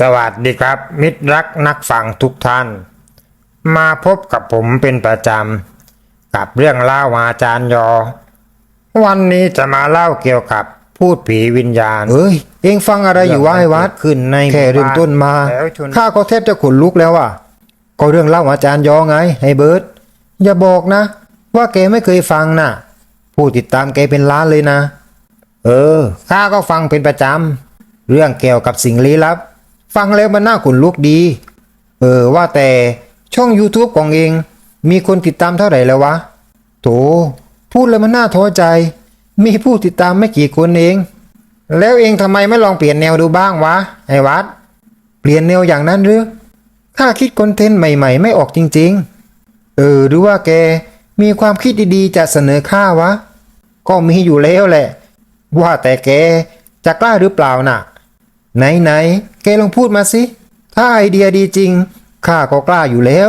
สวัสดีครับ มิตรรักนักฟังทุกท่าน มาพบกับผมเป็นประจำ กับเรื่องเล่าอาจารย์ยอ วันนี้จะมาเล่าเกี่ยวกับพูดผีวิญญาณ เอ้ย เอ็งฟังอะไรอยู่วะไอ้วัดขึ้นในแค่เริ่มต้นมาแล้วชนข้าก็แทบจะขนลุกแล้วอะ ก็เรื่องเล่าอาจารย์ยอไงไอ้เบิร์ตอย่าบอกนะ ว่าแกไม่เคยฟังน่ะผู้ติดตามแกเป็นล้านเลยนะ เออข้าก็ฟังเป็นประจำเรื่องเกี่ยวกับสิ่งลี้ลับ ฟังแล้วมันน่าขนลุกดี เออว่าแต่ช่อง YouTube ของเอง มีคนติดตามเท่าไหร่แล้ววะ โถ พูดแล้วมันน่าท้อใจ มีผู้ติดตามไม่กี่คนเอง แล้วเองทำไมไม่ลองเปลี่ยนแนวดูบ้างวะ ไอ้วัด เปลี่ยนแนวอย่างนั้นหรือข้าคิดคอนเทนต์ใหม่ ๆ ไม่ออกจริง ๆ เออ หรือว่าแกมีความคิดดีๆ จะเสนอข้าวะ ก็มีอยู่แล้วแหละ ว่าแต่แกจะกล้าหรือเปล่าน่ะ ไหนๆแกลองพูดมาสิ ถ้าไอเดียดีจริง ข้าก็กล้าอยู่แล้ว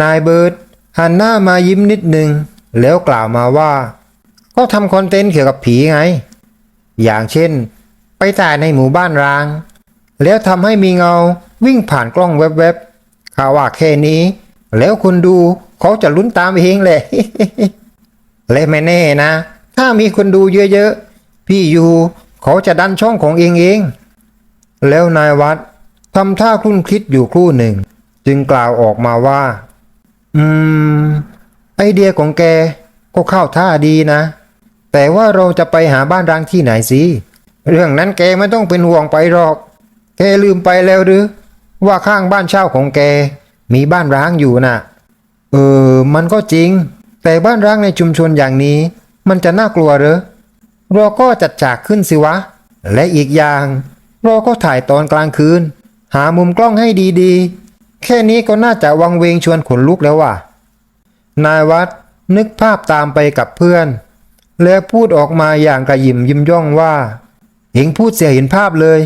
นายเบิร์ดหันหน้ามายิ้มนิดหนึ่งแล้วกล่าวมาว่า ก็ทำคอนเทนต์เกี่ยวกับผีไง อย่างเช่น ไปถ่ายในหมู่บ้านร้าง แล้วทำให้มีเงาวิ่งผ่านกล้องแวบๆข้าว่าแค่นี้ แล้วคนดูเขาจะลุ้นตามเองแหละและไม่แน่นะ ถ้ามีคนดูเยอะๆ พี่ยูเขาจะดันช่องของเองเอง แล้วนายวัดทำท่าคลุ่นคิดอยู่ครู่หนึ่ง จึงกล่าวออกมาว่า อืม ไอเดียของแกก็เข้าท่าดีนะ แต่ว่าเราจะไปหาบ้านร้างที่ไหนสิเรื่องนั้นแกไม่ต้องเป็นห่วงไปหรอก แกลืมไปแล้วหรือ ว่าข้างบ้านเช่าของแก มีบ้านร้างอยู่น่ะ เออ มันก็จริง แต่บ้านร้างในชุมชนอย่างนี้ มันจะน่ากลัวเหรอเราก็จัดฉากขึ้นสิวะ และอีกอย่าง เราก็ถ่ายตอนกลางคืน หามุมกล้องให้ดีๆ แค่นี้ก็น่าจะวังเวงชวนขนลุกแล้วว่ะ นายวัดนึกภาพตามไปกับเพื่อน แล้วพูดออกมาอย่างกระยิมยิ้มย่องว่า เห็งพูดเสียเห็นภาพเลย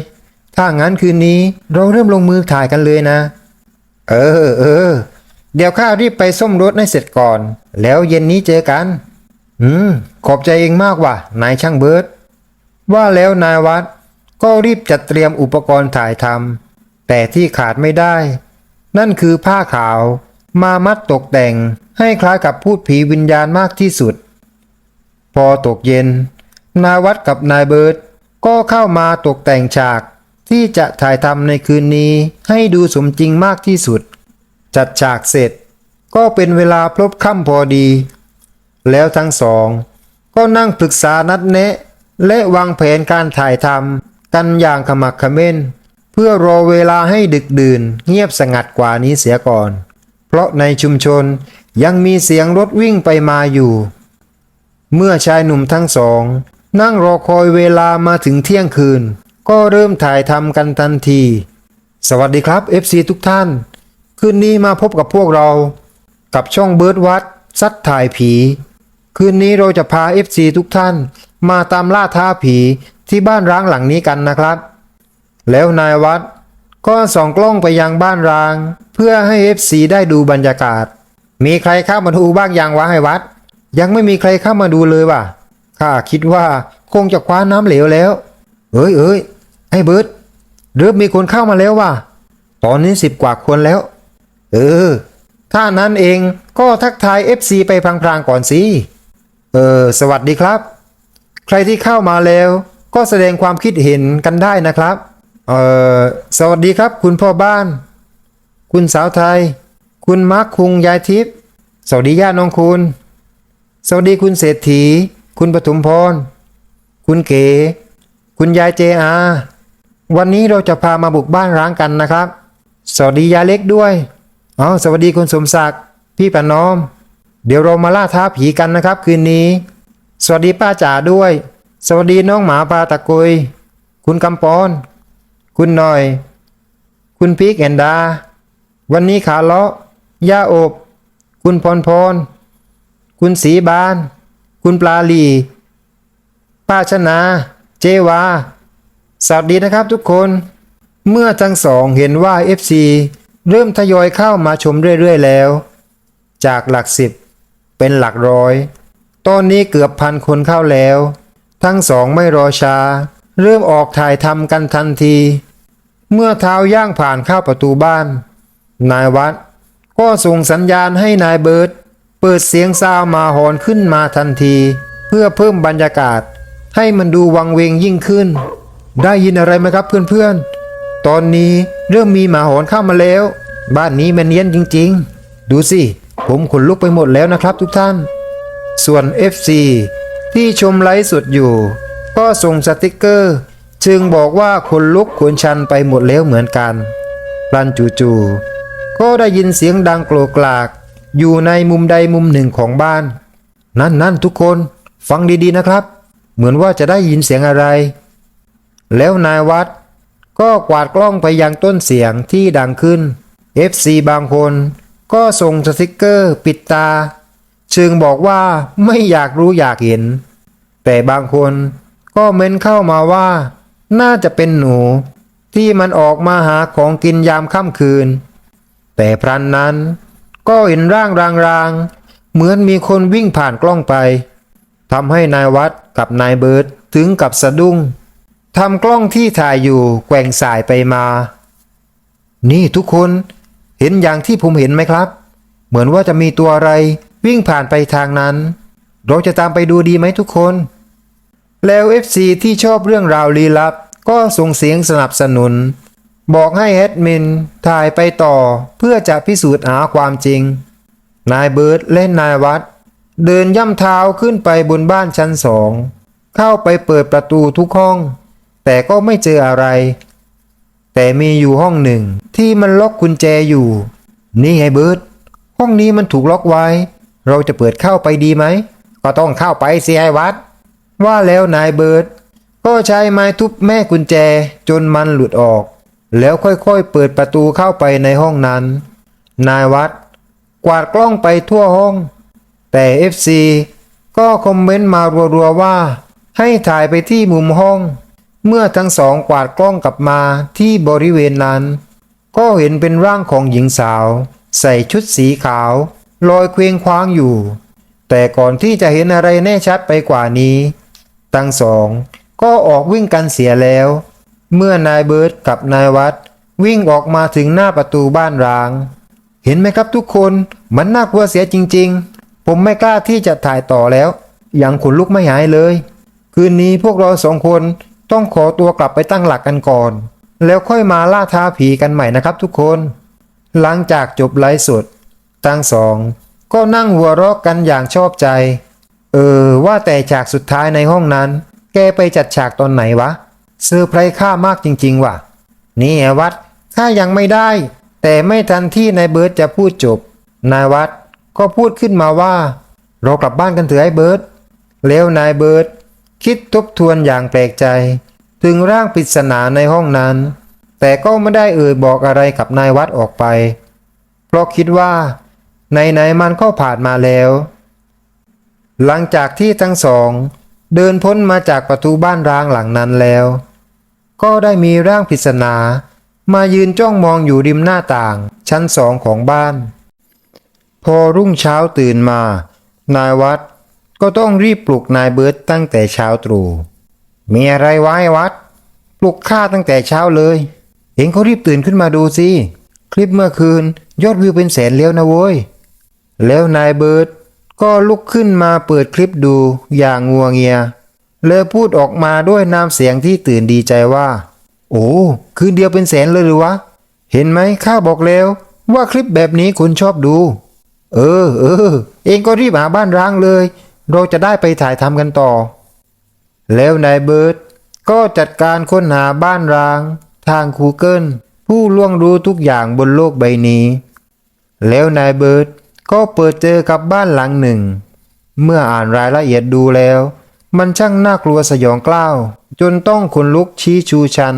ถ้างั้นคืนนี้เราเริ่มลงมือถ่ายกันเลยนะ เออเออเดี๋ยวข้ารีบไปส้มรถให้เสร็จก่อน แล้วเย็นนี้เจอกัน อืม ขอบใจเองมากว่ะ นายช่างเบิร์ดว่าแล้วนายวัด ก็รีบจัดเตรียมอุปกรณ์ถ่ายทำแต่ที่ขาดไม่ได้ นั่นคือผ้าขาวมามัดตกแต่งให้คล้ายกับพูดผีวิญญาณมากที่สุด พอตกเย็น นายวัดกับนายเบิร์ดก็เข้ามาตกแต่งฉากที่จะถ่ายทำในคืนนี้ให้ดูสมจริงมากที่สุด จัดฉากเสร็จ ก็เป็นเวลาพลบค่ำพอดี แล้วทั้งสอง ก็นั่งปรึกษานัดแนะ และวางแผนการถ่ายทำ กันอย่างขมักขม้น เพื่อรอเวลาให้ดึกดื่น เงียบสงัดกว่านี้เสียก่อน เพราะในชุมชนยังมีเสียงรถวิ่งไปมาอยู่ เมื่อชายหนุ่มทั้งสอง นั่งรอคอยเวลามาถึงเที่ยงคืน ก็เริ่มถ่ายทำกันทันที สวัสดีครับ FC ทุกท่าน คืนนี้มาพบกับพวกเรา กับช่องเบิร์ดวัดซัดถ่ายผี คืนนี้เราจะพา FC ทุกท่าน มาตามล่าท้าผี ที่บ้านร้างหลังนี้กันนะครับ แล้วนายวัดก็ส่องกล้องไปยังบ้านร้าง เพื่อให้ FC ได้ดูบรรยากาศ มีใครเข้ามาดูบ้างยังวะให้วัด ยังไม่มีใครเข้ามาดูเลยว่ะข้าคิดว่าคงจะคว้าน้ำเหลวแล้ว เอ้ยเอ้ยไอ้เบิร์ดเริ่มมีคนเข้ามาแล้วว่ะตอนนี้สิบกว่าคนแล้ว เออ ถ้านั้นเองก็ทักทาย FC ไปพลางๆก่อนสิ เออ สวัสดีครับ ใครที่เข้ามาแล้ว ก็แสดงความคิดเห็นกันได้นะครับเออสวัสดีครับคุณพ่อบ้าน คุณสาวไทย คุณมาร์คคุงยายทิพย์สวัสดีญาติน้องคุณ สวัสดีคุณเศรษฐี คุณปฐุมพร คุณเก๋ คุณยายเจอาวันนี้เราจะพามาบุกบ้านร้างกันนะครับ สวัสดียายเล็กด้วยอ๋อสวัสดีคุณสมศักดิ์พี่ปน้อม เดี๋ยวเรามาล่าท้าผีกันนะครับ คืนนี้ สวัสดีป้าจ๋าด้วย สวัสดีน้องหมาปลาตะกุย คุณกำปอน คุณหน่อย คุณพีกแอนดา วันนี้ขาเลาะย่าอบ คุณพรพร คุณสีบาน คุณปลาลี ป้าชนา เจวา สวัสดีนะครับทุกคน เมื่อทั้งสองเห็นว่า FC เริ่มทยอยเข้ามาชมเรื่อยๆแล้ว จากหลักสิบเป็นหลักร้อย ตอนนี้เกือบพันคนเข้าแล้ว ทั้งสองไม่รอช้า เริ่มออกถ่ายทำกันทันที เมื่อเท้าย่างผ่านเข้าประตูบ้าน นายวัด ก็ส่งสัญญาณให้นายเบิร์ตเปิดเสียงซาวมาหอนขึ้นมาทันที เพื่อเพิ่มบรรยากาศ ให้มันดูวังเวงยิ่งขึ้น ได้ยินอะไรไหมครับเพื่อนๆ ตอนนี้เริ่มมีหมาหอนเข้ามาแล้ว บ้านนี้มันเนียนจริง ๆ ดูสิ ผมขนลุกไปหมดแล้วนะครับทุกท่าน ส่วน FC ที่ชมไลฟ์สดอยู่ ก็ส่งสติกเกอร์ จึงบอกว่าคนลุกขนชันไปหมดแล้วเหมือนกันพลันจู่ๆก็ได้ยินเสียงดังโกรกกราก อยู่ในมุมใดมุมหนึ่งของบ้าน นั่นนั่นทุกคนฟังดีๆนะครับ เหมือนว่าจะได้ยินเสียงอะไร แล้วนายวัด ก็กวาดกล้องไปยังต้นเสียงที่ดังขึ้น FC บางคน ก็ส่งสติกเกอร์ ปิดตา เชิงบอกว่าไม่อยากรู้อยากเห็น แต่บางคนก็เม้นเข้ามาว่า น่าจะเป็นหนู ที่มันออกมาหาของกินยามค่ำคืน แต่พรันนั้นก็เห็นร่างรางๆ เหมือนมีคนวิ่งผ่านกล้องไปทำให้นายวัดกับนายเบิร์ตถึงกับสะดุ้งทำกล้องที่ถ่ายอยู่แกว่งสายไปมา นี่ทุกคนเห็นอย่างที่ผมเห็นไหมครับ เหมือนว่าจะมีตัวอะไร วิ่งผ่านไปทางนั้น เราจะตามไปดูดีไหมทุกคน แล้ว FC ที่ชอบเรื่องราวลี้ลับ ก็ส่งเสียงสนับสนุน บอกให้แอดมินถ่ายไปต่อเพื่อจะพิสูจน์หาความจริง นายเบิร์ตและนายวัด เดินย่ำเท้าขึ้นไปบนบ้านชั้นสอง เข้าไปเปิดประตูทุกห้อง แต่ก็ไม่เจออะไร แต่มีอยู่ห้องหนึ่งที่มันล็อกกุญแจอยู่ นี่ไงเบิร์ตห้องนี้มันถูกล็อกไว้ เราจะเปิดเข้าไปดีไหม ก็ต้องเข้าไปสิไอ้วัด ว่าแล้วนายเบิร์ตก็ใช้ไม้ทุบแม่กุญแจจนมันหลุดออก แล้วค่อยๆเปิดประตูเข้าไปในห้องนั้น นายวัด กวาดกล้องไปทั่วห้อง แต่ FC ก็คอมเมนต์มารัวๆว่า ให้ถ่ายไปที่มุมห้อง เมื่อทั้งสองกวาดกล้องกลับมาที่บริเวณนั้น ก็เห็นเป็นร่างของหญิงสาว ใส่ชุดสีขาว ลอยเคว้งคว้างอยู่ แต่ก่อนที่จะเห็นอะไรแน่ชัดไปกว่านี้ ทั้งสองก็ออกวิ่งกันเสียแล้ว เมื่อนายเบิร์ตกับนายวัด วิ่งออกมาถึงหน้าประตูบ้านร้าง เห็นไหมครับทุกคนมันน่ากลัวเสียจริง ๆ ผมไม่กล้าที่จะถ่ายต่อแล้ว ยังขนลุกไม่หายเลย คืนนี้พวกเราสองคนต้องขอตัวกลับไปตั้งหลักกันก่อน แล้วค่อยมาล่าท้าผีกันใหม่นะครับทุกคน หลังจากจบไลฟ์สด ทั้งสอง ก็นั่งหัวเราะกันอย่างชอบใจ เออ ว่าแต่ฉากสุดท้ายในห้องนั้น แกไปจัดฉากตอนไหนวะเซอร์ไพรส์ข้ามากจริง ๆ ว่ะ นี่ไอวัดข้ายังไม่ได้ แต่ไม่ทันที่นายเบิร์ตจะพูดจบ นายวัดก็พูดขึ้นมาว่า เรากลับบ้านกันเถอะไอ้เบิร์ตแล้วนายเบิร์ตคิดทบทวนอย่างแปลกใจ ถึงร่างปริศนาในห้องนั้น แต่ก็ไม่ได้เอ่ยบอกอะไรกับนายวัดออกไป เพราะคิดว่า ไหนๆมันก็ผ่านมาแล้ว หลังจากที่ทั้งสอง เดินพ้นมาจากประตูบ้านร้างหลังนั้นแล้ว ก็ได้มีร่างปริศนา มายืนจ้องมองอยู่ริมหน้าต่าง ชั้นสองของบ้าน พอรุ่งเช้าตื่นมา นายวัดก็ต้องรีบปลุกนายเบิร์ตตั้งแต่เช้าตรู่มีอะไรไว้วัด ปลุกข้าตั้งแต่เช้าเลย เห็นเขารีบตื่นขึ้นมาดูสิ คลิปเมื่อคืนยอดวิวเป็นแสนแล้วนะโว้ย แล้วนายเบิร์ตก็ลุกขึ้นมาเปิดคลิปดูอย่างงัวเงีย เลยพูดออกมาด้วยน้ำเสียงที่ตื่นดีใจว่า โอ้คืนเดียวเป็นแสนเลยหรือวะ เห็นไหมข้าบอกแล้ว ว่าคลิปแบบนี้คุณชอบดู เออเออ เองก็รีบหาบ้านร้างเลย เราจะได้ไปถ่ายทำกันต่อ แล้วนายเบิร์ตก็จัดการค้นหาบ้านร้าง ทาง Google ผู้ล่วงรู้ทุกอย่างบนโลกใบนี้ แล้วนายเบิร์ต ก็เปิดเจอกับบ้านหลังหนึ่ง เมื่ออ่านรายละเอียดดูแล้ว มันช่างน่ากลัวสยองกล้าว จนต้องขนลุกชี้ชูชัน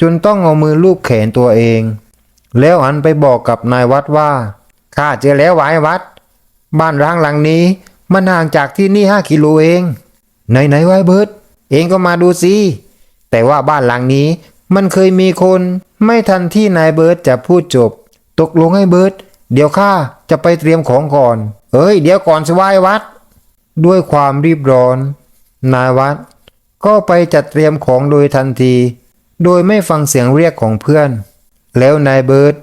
จนต้องเอามือลูบแขนตัวเอง แล้วหันไปบอกกับนายวัดว่าข้าเจอแล้ววายวัด บ้านร้างหลังนี้มันห่างจากที่นี่ห้ากิโลเอง ไหนไหนไว้เบิร์ตเองก็มาดูสิแต่ว่าบ้านหลังนี้มันเคยมีคน ไม่ทันที่นายเบิร์ตจะพูดจบ ตกลงให้เบิร์ต เดี๋ยวข้าจะไปเตรียมของก่อน เอ้ย เดี๋ยวก่อนสวายวัด ด้วยความรีบร้อน นายวัด ก็ไปจัดเตรียมของโดยทันที โดยไม่ฟังเสียงเรียกของเพื่อน แล้วนายเบิร์ด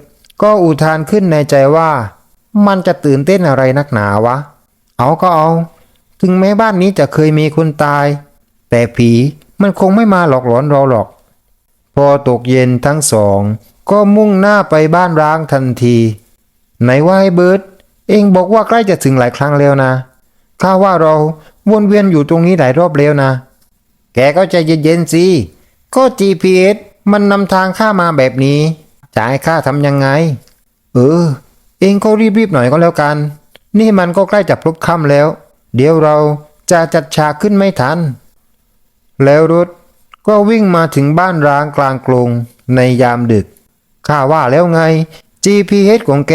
ก็อุทานขึ้นในใจว่า มันจะตื่นเต้นอะไรนักหนาวะ เอาก็เอา ถึงแม้บ้านนี้จะเคยมีคนตาย แต่ผีมันคงไม่มาหลอกหลอนเราหรอก พอตกเย็นทั้งสอง ก็มุ่งหน้าไปบ้านร้างทันที ไหนว่าให้เบิร์ดเองบอกว่าใกล้จะถึงหลายครั้งแล้วนะข้าว่าเราวนเวียนอยู่ตรงนี้หลายรอบแล้วนะ แกก็ใจเย็นๆสิก็ GPS มันนำทางข้ามาแบบนี้ จะให้ข้าทำยังไง เออ เองก็รีบๆหน่อยก็แล้วกัน นี่มันก็ใกล้จะพลบค่ำแล้ว เดี๋ยวเราจะจัดฉากขึ้นไม่ทัน แล้วรถก็วิ่งมาถึงบ้านร้างกลางกรุงในยามดึก ข้าว่าแล้วไง GPS ของแก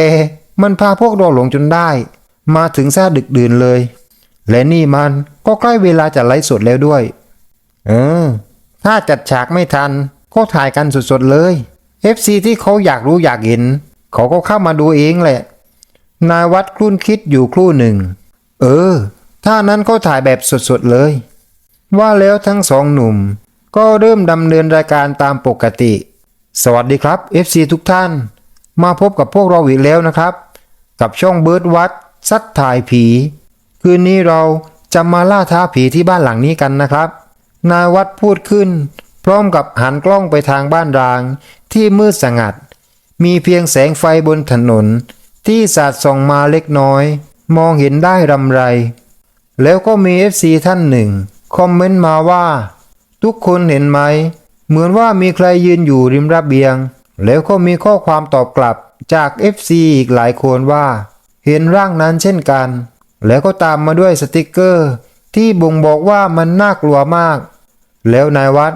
มันพาพวกเราหลงจนได้ มาถึงซาดึกดื่นเลย และนี่มันก็ใกล้เวลาจะไลฟ์สดแล้วด้วย เออ ถ้าจัดฉากไม่ทัน ก็ถ่ายกันสดๆเลย FC ที่เขาอยากรู้อยากเห็น เขาก็เข้ามาดูเองแหละ นายวัดครุ่นคิดอยู่ครู่หนึ่ง เออ ถ้านั้นก็ถ่ายแบบสดๆเลย ว่าแล้วทั้งสองหนุ่ม ก็เริ่มดำเนินรายการตามปกติ สวัสดีครับ FC ทุกท่าน มาพบกับพวกเราอีกแล้วนะครับ กับช่องเบิร์ดวัดซัดถ่ายผี คืนนี้เราจะมาล่าท้าผีที่บ้านหลังนี้กันนะครับ นายวัดพูดขึ้น พร้อมกับหันกล้องไปทางบ้านราง ที่มืดสงัด มีเพียงแสงไฟบนถนน ที่สาดส่องมาเล็กน้อย มองเห็นได้รำไร แล้วก็มี FC ท่านหนึ่ง คอมเมนต์มาว่า ทุกคนเห็นไหม เหมือนว่ามีใครยืนอยู่ริมระเบียง แล้วก็มีข้อความตอบกลับจาก FC อีกหลายคนว่า เห็นร่างนั้นเช่นกัน แล้วก็ตามมาด้วยสติกเกอร์ ที่บ่งบอกว่ามันน่ากลัวมาก แล้วนายวัด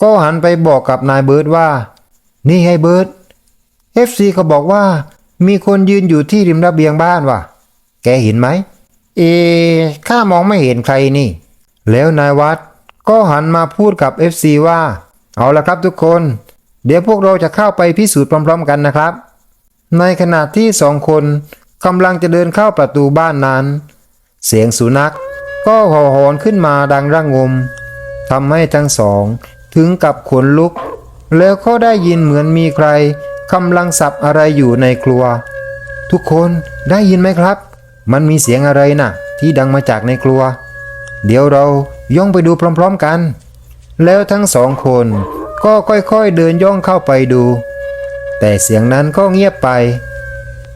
ก็หันไปบอกกับนายเบิร์ดว่า นี่ให้เบิร์ด FC เขาบอกว่า มีคนยืนอยู่ที่ริมระเบียงบ้านว่ะ แกเห็นไหม เอข้ามองไม่เห็นใครนี่ แล้วนายวัดก็หันมาพูดกับ FC ว่า เอาละครับทุกคน เดี๋ยวพวกเราจะเข้าไปพิสูจน์พร้อม ๆ กันนะครับ ในขณะที่สองคนกำลังจะเดินเข้าประตูบ้านนั้น เสียงสุนัขก็เห่าหอนขึ้นมาดังระงมทำให้ทั้งสองถึงกับขนลุก แล้วก็ได้ยินเหมือนมีใครกำลังสับอะไรอยู่ในครัว ทุกคนได้ยินไหมครับ มันมีเสียงอะไรน่ะ ที่ดังมาจากในครัว เดี๋ยวเราย่องไปดูพร้อม ๆกัน แล้วทั้งสองคน ก็ค่อยๆเดินย่องเข้าไปดู แต่เสียงนั้นก็เงียบไป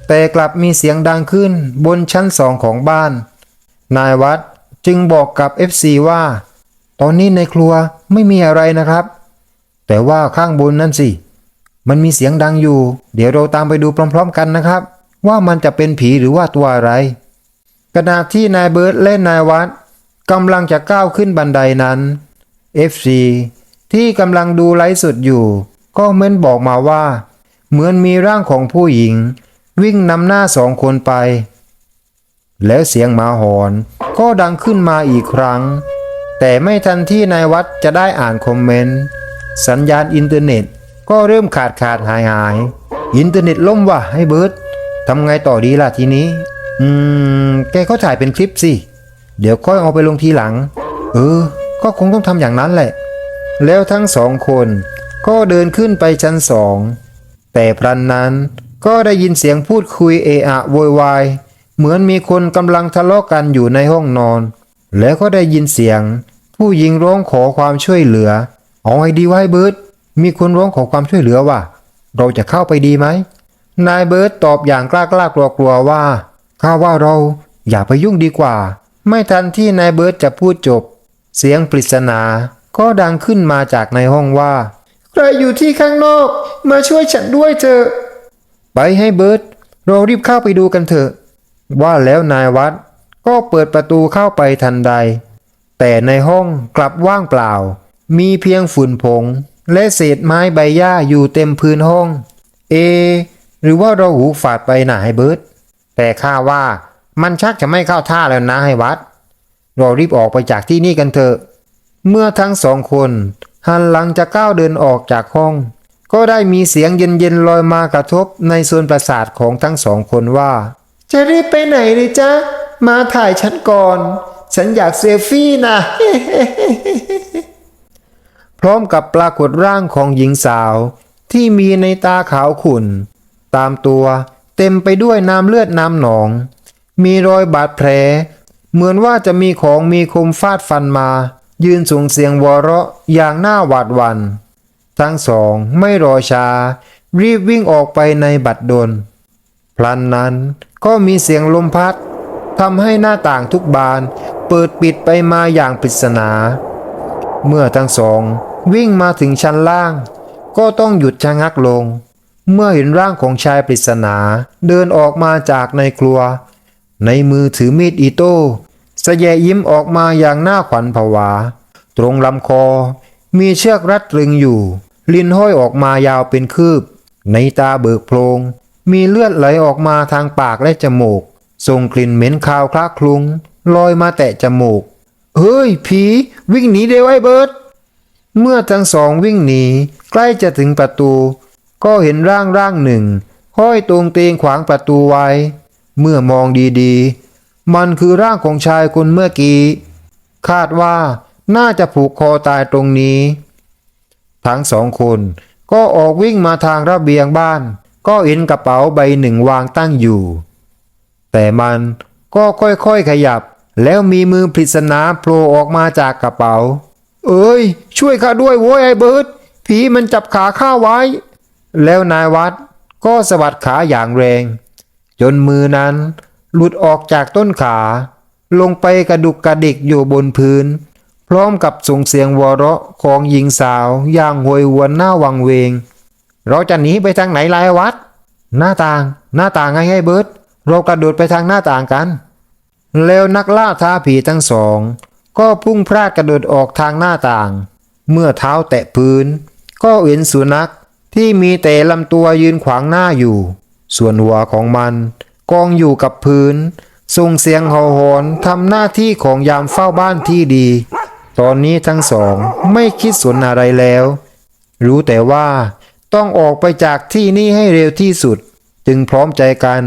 แต่กลับมีเสียงดังขึ้นบนชั้นสองของบ้าน นายวัดจึงบอกกับ FC ว่า ตอนนี้ในครัวไม่มีอะไรนะครับ แต่ว่าข้างบนนั่นสิ มันมีเสียงดังอยู่ เดี๋ยวเราตามไปดูพร้อม ๆ กันนะครับ ว่ามันจะเป็นผีหรือว่าตัวอะไรขณะที่นายเบิร์ดและนายวัดกำลังจะก้าวขึ้นบันไดนั้น FC ที่กำลังดูไลฟ์สดอยู่ ก็เม้นบอกมาว่า เหมือนมีร่างของผู้หญิง วิ่งนำหน้าสองคนไป แล้วเสียงหมาหอน ก็ดังขึ้นมาอีกครั้ง แต่ไม่ทันที่นายวัดจะได้อ่านคอมเมนต์ สัญญาณอินเทอร์เน็ต ก็เริ่มขาดขาดหายหาย อินเทอร์เน็ตล่มว่ะให้เบิร์ดทำไงต่อดีล่ะทีนี้ อืม แกก็ถ่ายเป็นคลิปสิ เดี๋ยวค่อยเอาไปลงทีหลัง เออ ก็คงต้องทำอย่างนั้นแหละ แล้วทั้งสองคนก็เดินขึ้นไปชั้นสอง แต่พรันนั้นก็ได้ยินเสียงพูดคุยเอะอะโวยวายเหมือนมีคนกำลังทะเลาะกันอยู่ในห้องนอน แล้วก็ได้ยินเสียง ผู้หญิงร้องขอความช่วยเหลือเอาไงดีไอ้เบิร์ดมีคนร้องขอความช่วยเหลือว่ะเราจะเข้าไปดีไหมนายเบิร์ดตอบอย่างกล้ากล้ากลัวกลัวๆว่าข้าว่าเราอย่าไปยุ่งดีกว่า ไม่ทันที่นายเบิร์ดจะพูดจบ เสียงปริศนา ก็ดังขึ้นมาจากในห้องว่า ใครอยู่ที่ข้างนอก มาช่วยฉันด้วยเถอะไปให้เบิร์ดเรารีบเข้าไปดูกันเถอะ ว่าแล้วนายวัดก็เปิดประตูเข้าไปทันใด แต่ในห้องกลับว่างเปล่า มีเพียงฝุ่นผง และเศษไม้ใบหญ้าอยู่เต็มพื้นห้อง เอ หรือว่าเราหูฝาดไปหนาให้เบิร์ดแต่ข้าว่ามันชักจะไม่เข้าท่าแล้วนะให้วัด เรารีบออกไปจากที่นี่กันเถอะ เมื่อทั้งสองคนหันหลังจะก้าวเดินออกจากห้อง ก็ได้มีเสียงเย็นๆลอยมากระทบในส่วนประสาทของทั้งสองคนว่า จะรีบไปไหนเลยจ๊ะ มาถ่ายฉันก่อน ฉันอยากเซลฟี่นะพร้อมกับปรากฏร่างของหญิงสาวที่มีในตาขาวขุ่น ตามตัวเต็มไปด้วยน้ำเลือดน้ำหนอง มีรอยบาดแผล เหมือนว่าจะมีของมีคมฟาดฟันมา ยืนส่งเสียงวอเราะอย่างน่าหวาดหวัน่นทั้งสองไม่รอช้า รีบวิ่งออกไปในบัดดลพลันนั้นก็มีเสียงลมพัดทำให้หน้าต่างทุกบานเปิดปิดไปมาอย่างปริศนา เมื่อทั้งสองวิ่งมาถึงชั้นล่าง ก็ต้องหยุดชะงักลง เมื่อเห็นร่างของชายปริศนาเดินออกมาจากในครัว ในมือถือมีดอิโต้ สะแยยิ้มออกมาอย่างหน้าขวัญผวา ตรงลำคอ มีเชือกรัดตรึงอยู่ ลิ้นห้อยออกมายาวเป็นคืบ ในตาเบิกโพลงมีเลือดไหลออกมาทางปากและจมูก ส่งกลิ่นเหม็นคาวคละคลุ้งลอยมาแตะจมูก เฮ้ย ผี วิ่งหนีเร็วไอ้เบิร์ดเมื่อทั้งสองวิ่งหนี ใกล้จะถึงประตู ก็เห็นร่างร่างหนึ่ง ห้อยตรงเตงขวางประตูไว้ เมื่อมองดีๆ มันคือร่างของชายคนเมื่อกี้ คาดว่าน่าจะผูกคอตายตรงนี้ ทั้งสองคนก็ออกวิ่งมาทางระเบียงบ้าน ก็เห็นกระเป๋าใบหนึ่งวางตั้งอยู่ แต่มันก็ค่อยๆขยับ แล้วมีมือปริศนาโผล่ออกมาจากกระเป๋า เอ้ย ช่วยข้าด้วยโว้ยไอ้เบิร์ดผีมันจับขาข้าไว้ แล้วนายวัดก็สะบัดขาอย่างแรง จนมือนั้น หลุดออกจากต้นขา ลงไปกระดุกกระดิกอยู่บนพื้น พร้อมกับส่งเสียงวอระของหญิงสาวอย่างหวยหวนหน้าวังเวง เราจะหนีไปทางไหนลายวัด หน้าต่างหน้าต่างไงให้เบิร์ดเรากระโดดไปทางหน้าต่างกัน แล้วนักล่าท้าผีทั้งสอง ก็พุ่งพลาดกระโดดออกทางหน้าต่าง เมื่อเท้าแตะพื้น ก็เห็นสุนัขที่มีแต่ลำตัวยืนขวางหน้าอยู่ ส่วนหัวของมัน กองอยู่กับพื้น ส่งเสียงห่าหอนทำหน้าที่ของยามเฝ้าบ้านที่ดี ตอนนี้ทั้งสองไม่คิดสนอะไรแล้ว รู้แต่ว่าต้องออกไปจากที่นี่ให้เร็วที่สุด จึงพร้อมใจกัน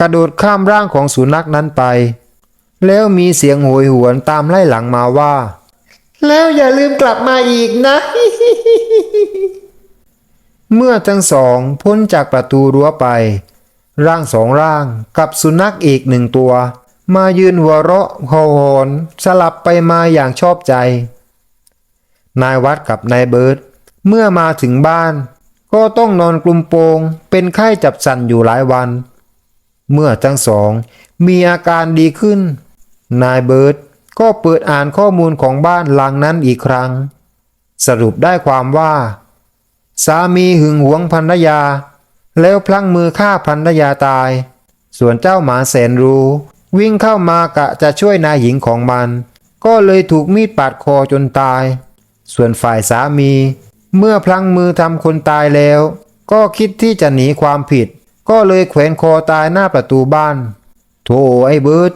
กระโดดข้ามร่างของสุนัขนั้นไป แล้วมีเสียงโหยหวนตามไล่หลังมาว่า แล้วอย่าลืมกลับมาอีกนะ เมื่อทั้งสองพ้นจากประตูรั้วไป ร่างสองร่างกับสุนัขอีกหนึ่งตัว มายืนหัวเราะเห่าหนสลับไปมาอย่างชอบใจ นายวัดกับนายเบิร์ตเมื่อมาถึงบ้าน ก็ต้องนอนกลุ่มโปง เป็นไข้จับสันอยู่หลายวัน เมื่อทั้งสองมีอาการดีขึ้น นายเบิร์ตก็เปิดอ่านข้อมูลของบ้านหลังนั้นอีกครั้ง สรุปได้ความว่า สามีหึงหวงภรรยา แล้วพลั้งมือฆ่าภรรยาตาย ส่วนเจ้าหมาแสนรู้ วิ่งเข้ามากะจะช่วยนายหญิงของมัน ก็เลยถูกมีดปาดคอจนตาย ส่วนฝ่ายสามี เมื่อพลั้งมือทำคนตายแล้ว ก็คิดที่จะหนีความผิด ก็เลยแขวนคอตายหน้าประตูบ้าน โธ่ไอ้เบิร์ด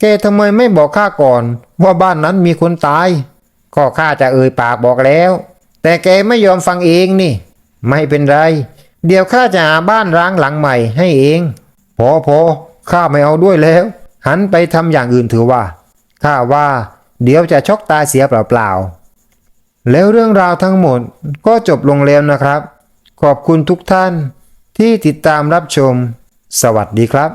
แกทำไมไม่บอกข้าก่อน ว่าบ้านนั้นมีคนตาย ก็ข้าจะเอ่ยปากบอกแล้ว แต่แกไม่ยอมฟังเองนี่ ไม่เป็นไร เดี๋ยวข้าจะหาบ้านร้างหลังใหม่ให้เอง พอพอข้าไม่เอาด้วยแล้ว หันไปทำอย่างอื่นถือว่าข้าว่า เดี๋ยวจะชกตายเสียเปล่าๆแล้วเรื่องราวทั้งหมดก็จบลงแล้วนะครับ ขอบคุณทุกท่านที่ติดตามรับชม สวัสดีครับ